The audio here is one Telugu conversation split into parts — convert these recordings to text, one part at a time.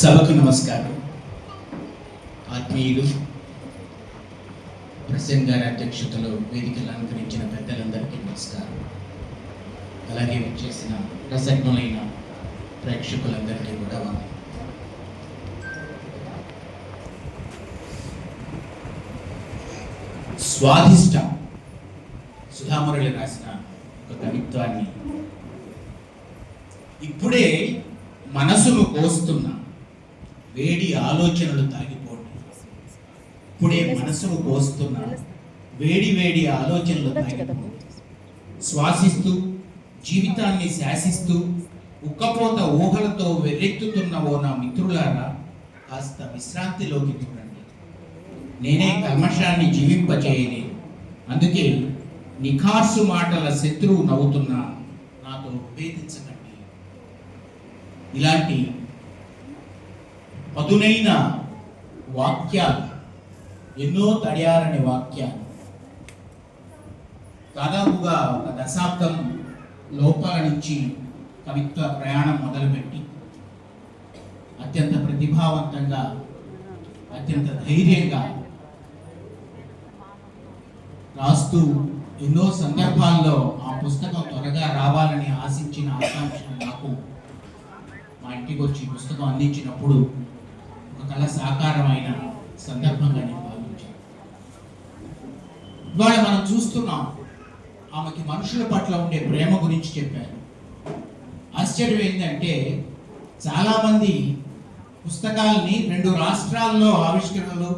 సభకు నమస్కారం. ఆత్మీయులు ప్రసన్న గారి అధ్యక్షతలో వేదికలు అలంకరించిన పెద్దలందరికీ నమస్కారం. అలాగే వచ్చేసిన రసజ్ఞులైన ప్రేక్షకులందరికీ కూడా స్వాదిష్ట సుధామురళి రాసిన ఒక కవిత్వాన్ని ఇప్పుడే మనసును కోస్తున్నా వేడి ఆలోచనలు తాగిపోండి. ఇప్పుడే మనసును కోస్తున్న వేడి వేడి ఆలోచనలు తాగిపోండి. శ్వాసిస్తూ జీవితాన్ని శాసిస్తూ ఉక్కపోత ఊహలతో వెర్రెత్తుతున్న ఓ నా మిత్రులారా కాస్త విశ్రాంతిలోకి చూడండి. నేనే కల్మషాన్ని జీవింపచేయలేదు అందుకే నిఖార్సు మాటల శత్రువు నవ్వుతున్నా నాతో విభేదించకండి. ఇలాంటి పదునైన వాక్యాలు ఎన్నో తడియారని వాక్యాలు. దాదాపుగా ఒక దశాబ్దం లోపల నుంచి కవిత్వ ప్రయాణం మొదలుపెట్టి అత్యంత ప్రతిభావంతంగా అత్యంత ధైర్యంగా రాస్తూ ఎన్నో సందర్భాల్లో ఆ పుస్తకం త్వరగా రావాలని ఆశించిన ఆకాంక్ష నాకు మా ఇంటికి వచ్చి పుస్తకం అందించినప్పుడు కళ సాకారమైన సందర్భంగా నేను భావించాను. ఇవాళ మనం చూస్తున్నాం ఆమెకి మనుషుల పట్ల ఉండే ప్రేమ గురించి చెప్పారు. ఆశ్చర్యం ఏంటంటే చాలామంది పుస్తకాల్ని రెండు రాష్ట్రాల్లో ఆవిష్కరణలు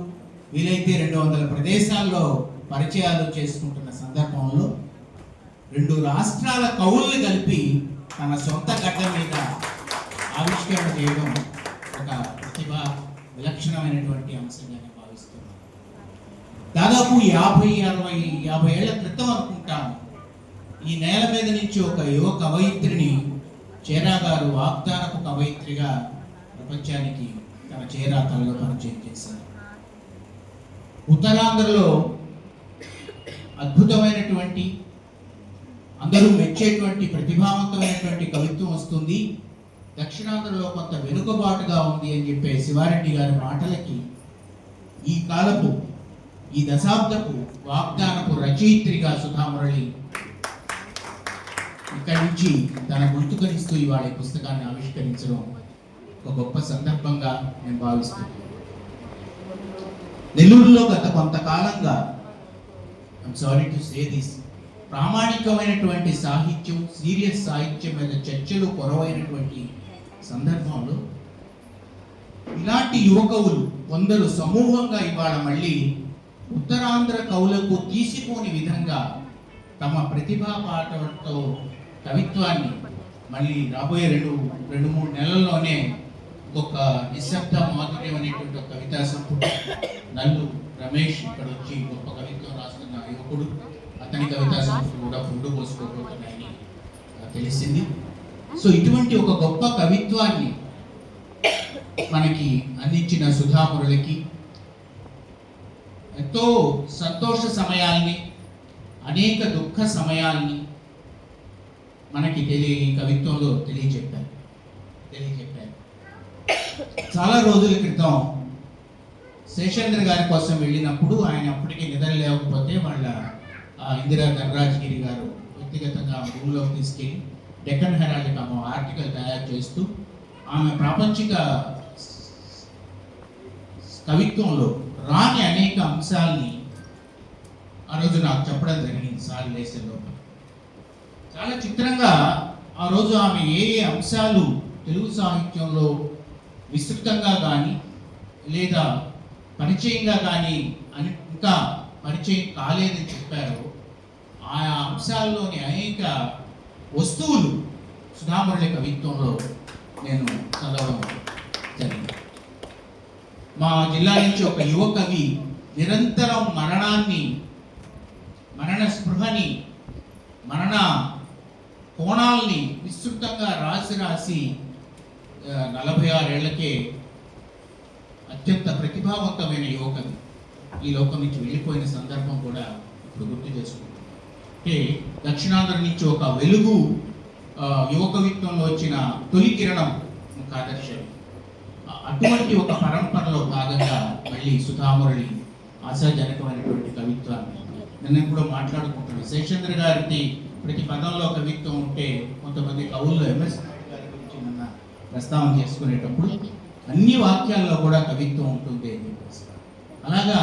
వీలైతే రెండు వందల ప్రదేశాల్లో పరిచయాలు చేసుకుంటున్న సందర్భంలో రెండు రాష్ట్రాల కవుల్ని కలిపి తన సొంత గడ్డ మీద ఆవిష్కరణ చేయడం ఒక ప్రతిభ విలక్షణమైనటువంటి అంశంగా నేను భావిస్తున్నాను దాదాపు యాభై అరవై యాభై ఏళ్ళ క్రితం అనుకుంటాను ఈ నేల మీద నుంచి ఒక యువ కవయిత్రిని చేరా గారు వాగ్దానపు కవయిత్రిగా ప్రపంచానికి తన చేరా తలలో పరిచయం చేశారు. ఉత్తరాంధ్రలో అద్భుతమైనటువంటి అందరూ మెచ్చేటువంటి ప్రతిభావంతమైనటువంటి కవిత్వం వస్తుంది. దక్షిణాంధ్రలో కొంత వెనుకబాటుగా ఉంది అని చెప్పే శివారెడ్డి గారి మాటలకి ఈ కాలపు ఈ దశాబ్దపు వాగ్దానపు రచయిత్రిగా సుధామురళి ఇక్కడి నుంచి తన గుర్తుకనిస్తూ ఇవాళ ఈ పుస్తకాన్ని ఆవిష్కరించడం ఒక గొప్ప సందర్భంగా నేను భావిస్తున్నాను. నెల్లూరులో గత కొంతకాలంగా సారీ టు సే దిస్ ప్రామాణికమైనటువంటి సాహిత్యం సీరియస్ సాహిత్యం మీద చర్చలు కొరవైనటువంటి సందర్భంలో ఇలాంటి యువకవులు కొందరు సమూహంగా ఇవాళ మళ్ళీ ఉత్తరాంధ్ర కవులకు తీసిపోని విధంగా తమ ప్రతిభా పాటలతో కవిత్వాన్ని మళ్ళీ రాబోయే రెండు రెండు మూడు నెలల్లోనే ఒక నిశ్శబ్ద మాధుర్యం అనేటువంటి ఒక కవితా సంపుటి నల్లు రమేష్ ఇక్కడ వచ్చి గొప్ప కవిత్వం రాస్తున్న యువకుడు. అతని కవితా సంపుటి కూడా ఫుడ్ పోసుకోబోతున్నాయని తెలిసింది. సో ఇటువంటి ఒక గొప్ప కవిత్వాన్ని మనకి అందించిన సుధామురులకి ఎంతో సంతోష సమయాల్ని అనేక దుఃఖ సమయాల్ని మనకి తెలియ కవిత్వంలో తెలియజెప్పారు. తెలియజెప్పారు. చాలా రోజుల క్రితం శేషేంద్ర గారి కోసం వెళ్ళినప్పుడు ఆయన అప్పటికి నిద్ర లేకపోతే వాళ్ళ ఆ, ఇందిరా ధనరాజగిరి గారు వ్యక్తిగతంగా రూమ్లోకి తీసుకెళ్ళి డెక్కన్ హెరాల్డ్కి ఆమె ఆర్టికల్ తయారు చేస్తూ ఆమె ప్రాపంచిక కవిత్వంలో రాని అనేక అంశాల్ని ఆ రోజు నాకు చెప్పడం జరిగింది సార్ లేసే లోపల. చాలా చిత్రంగా ఆ రోజు ఆమె ఏ ఏ అంశాలు తెలుగు సాహిత్యంలో విస్తృతంగా కానీ లేదా పరిచయంగా కానీ అని ఇంకా పరిచయం కాలేదని చెప్పారో ఆయా అంశాల్లోని అనేక వస్తువులు సుధామరుల కవిత్వంలో నేను చదవడం జరిగింది. మా జిల్లా నుంచి ఒక యువ కవి నిరంతరం మరణాన్ని మరణ స్పృహని మరణ కోణాల్ని విస్తృతంగా రాసి రాసి ఆ, నలభై ఆరేళ్ళకే అత్యంత ప్రతిభావంతమైన యువకవి. ఈ లోకం నుంచి వెళ్ళిపోయిన సందర్భం కూడా ఇప్పుడు గుర్తు చేసుకుంటాం. అంటే దక్షిణాంధ్ర నుంచి ఒక వెలుగు యువక యువ కవిత్వంలో వచ్చిన తొలి కిరణం ఒక ఆదర్శం అటువంటి ఒక పరంపరలో భాగంగా మళ్ళీ సుధామురళి ఆశాజనకమైనటువంటి కవిత్వాన్ని నిన్న కూడా మాట్లాడుకుంటాడు శేషేంద్ర గారికి ప్రతి పదంలో కవిత్వం ఉంటే కొంతమంది కవుల్లో ఎంఎస్ గారి గురించి నిన్న ప్రస్తావన చేసుకునేటప్పుడు అన్ని వాక్యాల్లో కూడా కవిత్వం ఉంటుంది అని అలాగా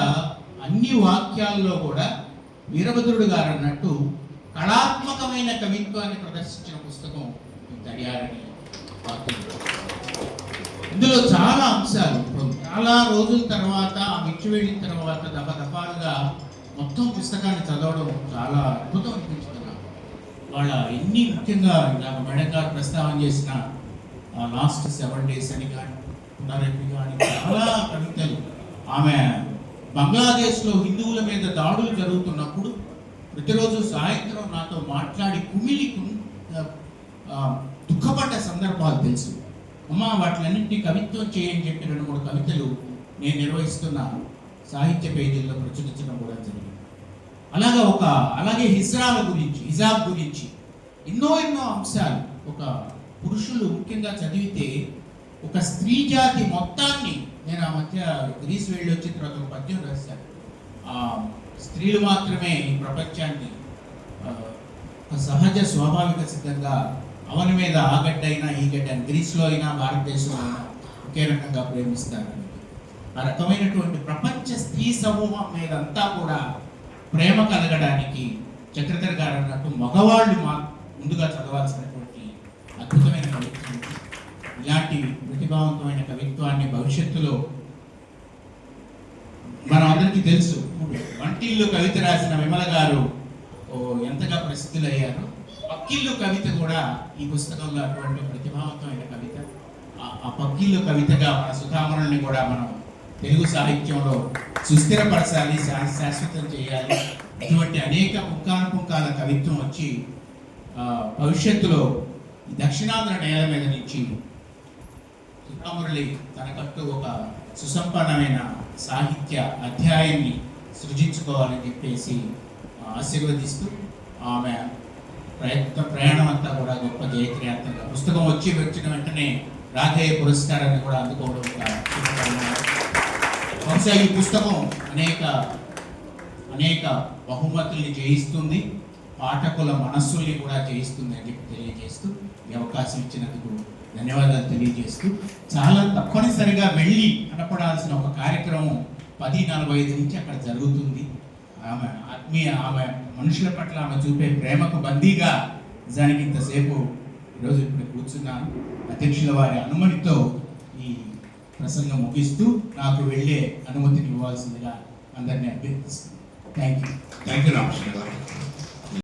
అన్ని వాక్యాల్లో కూడా వీరభద్రుడు గారు అన్నట్టు కళాత్మకమైన కవిత్వాన్ని ప్రదర్శించిన పుస్తకం ఈ తడియారని ఇందులో చాలా అంశాలు. ఇప్పుడు చాలా రోజుల తర్వాత ఆ మిచ్చి వెళ్ళిన తర్వాత దఫ దఫాలుగా మొత్తం పుస్తకాన్ని చదవడం చాలా అద్భుతం అనిపించింది నాకు. వాళ్ళ ఎన్ని ముఖ్యంగా ఇలా మేడం గారు ప్రస్తావన చేసిన లాస్ట్ సెవెన్ డేస్ అని కానీ పునరపి కానీ చాలా కవితలు. ఆమె బంగ్లాదేశ్లో హిందువుల మీద దాడులు ప్రతిరోజు సాయంత్రం నాతో మాట్లాడి కుమిలి దుఃఖపడ్డ సందర్భాలు తెలుసు. అమ్మ వాటిలన్నింటినీ కవిత్వం చేయని చెప్పి రెండు మూడు కవితలు నేను నిర్వహిస్తున్న సాహిత్య పేజీల్లో ప్రచురించడం కూడా జరిగింది. అలాగా ఒక అలాగే హిజ్రాల గురించి హిజాబ్ గురించి ఎన్నో ఎన్నో అంశాలు ఒక పురుషులు ముఖ్యంగా చదివితే ఒక స్త్రీ జాతి మొత్తాన్ని నేను ఆ మధ్య గ్రీస్ వెళ్ళి వచ్చిన తర్వాత ఒక పద్యం రాశాను. స్త్రీలు మాత్రమే ఈ ప్రపంచాన్ని సహజ స్వాభావిక సిద్ధంగా అవని మీద ఆ గడ్డ అయినా ఈ గడ్డ అయినా గ్రీస్లో అయినా భారతదేశంలో అయినా ఒకే రకంగా ప్రేమిస్తారు ఆ రకమైనటువంటి ప్రపంచ స్త్రీ సమూహం మీద అంతా కూడా ప్రేమ కలగడానికి చక్రధర్ గారు అన్నట్టు మగవాళ్ళు మా ముందుగా చదవాల్సినటువంటి అద్భుతమైన కవిత్వం. ఇలాంటి ప్రతిభావంతమైన కవిత్వాన్ని భవిష్యత్తులో మన అందరికీ తెలుసు. వంటిల్లు కవిత రాసిన విమల గారు ఓ ఎంతగా ప్రసిద్ధులయ్యారు పక్కిల్లు కవిత కూడా ఈ పుస్తకంలో అటువంటి ప్రతిభావంతమైన కవిత. ఆ- పక్కిల్లు కవితగా మన సుధామరుల్ని కూడా మనం తెలుగు సాహిత్యంలో సుస్థిరపరచాలి శా- శాశ్వతం చేయాలి. ఇటువంటి అనేక పుంకానుపుంకాల కవిత్వం వచ్చి భవిష్యత్తులో దక్షిణాంధ్ర నేల మీద నుంచి సుధామురళి తనకంటూ ఒక సుసంపన్నమైన సాహిత్య అధ్యాయాన్ని సృజించుకోవాలని చెప్పేసి ఆశీర్వదిస్తూ ఆమె ప్రయత్న ప్రయాణం అంతా కూడా గొప్ప జయత్రయాత్రగా పుస్తకం వచ్చి వచ్చిన వెంటనే రాధేయ పురస్కారాన్ని కూడా అందుకోవడం బహుశా ఈ పుస్తకం అనేక అనేక బహుమతుల్ని జయిస్తుంది పాఠకుల మనస్సుల్ని కూడా జయిస్తుంది అని చెప్పి తెలియజేస్తూ ఈ అవకాశం ఇచ్చినందుకు ధన్యవాదాలు తెలియజేస్తూ చాలా తప్పనిసరిగా వెళ్ళి కనపడాల్సిన ఒక కార్యక్రమం పది నలభై ఐదు నుంచి అక్కడ జరుగుతుంది. ఆమె ఆత్మీయ ఆమె మనుషుల పట్ల ఆమె చూపే ప్రేమకు బందీగా నిజానికి ఇంతసేపు ఈరోజు ఇక్కడ కూర్చున్నాను అధ్యక్షుల వారి అనుమతితో ఈ ప్రసంగం ముగిస్తూ నాకు వెళ్ళే అనుమతిని ఇవ్వాల్సిందిగా అందరినీ అభ్యర్థిస్తున్నాను. Thank you thank you Ramakrishna garu.